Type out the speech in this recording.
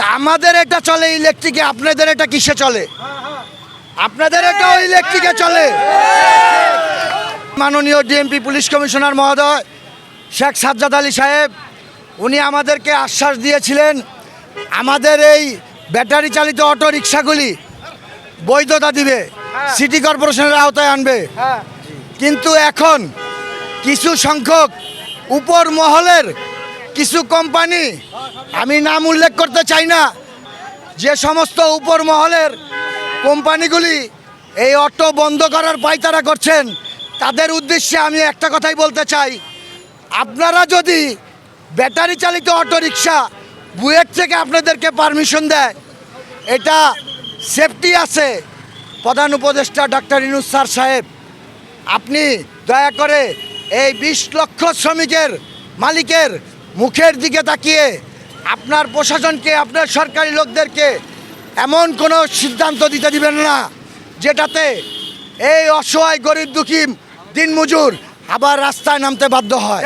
তা আমাদের এটা চলে ইলেকট্রিকে আপনাদের এটা কিসে চলে? আপনাদের এটা ইলেকট্রিকে চলে। মাননীয় ডিএমপি পুলিশ কমিশনার মহোদয় শেখ সাজ্জাদ আলী সাহেব উনি আমাদেরকে আশ্বাস দিয়েছিলেন আমাদের এই ব্যাটারি চালিত অটো রিক্সাগুলি বৈধতা দিবে সিটি কর্পোরেশনের আওতায় আনবে। কিন্তু এখন কিছু সংখ্যক উপর মহলের কিছু কোম্পানি আমি নাম উল্লেখ করতে চাই না। যে সমস্ত উপর মহলের কোম্পানিগুলি এই অটো বন্ধ করার পায়তারা করছেন, তাদের উদ্দেশ্যে আমি একটা কথাই বলতে চাই। আপনারা যদি ব্যাটারি চালিত অটো রিক্সা বুয়েট থেকে আপনাদেরকে পারমিশন দেয়, এটা সেফটি আছে। প্রধান উপদেষ্টা ডাক্তার ইনুস স্যার সাহেব, আপনি দয়া করে এই বিশ লক্ষ শ্রমিকের মালিকের মুখের দিকে তাকিয়ে আপনার প্রশাসনকে, আপনার সরকারি লোকদেরকে এমন কোনো সিদ্ধান্ত দিতে দিবেন না, যেটাতে এই অসহায়, গরিব, দুঃখী দিনমজুর আবার রাস্তায় নামতে বাধ্য হয়।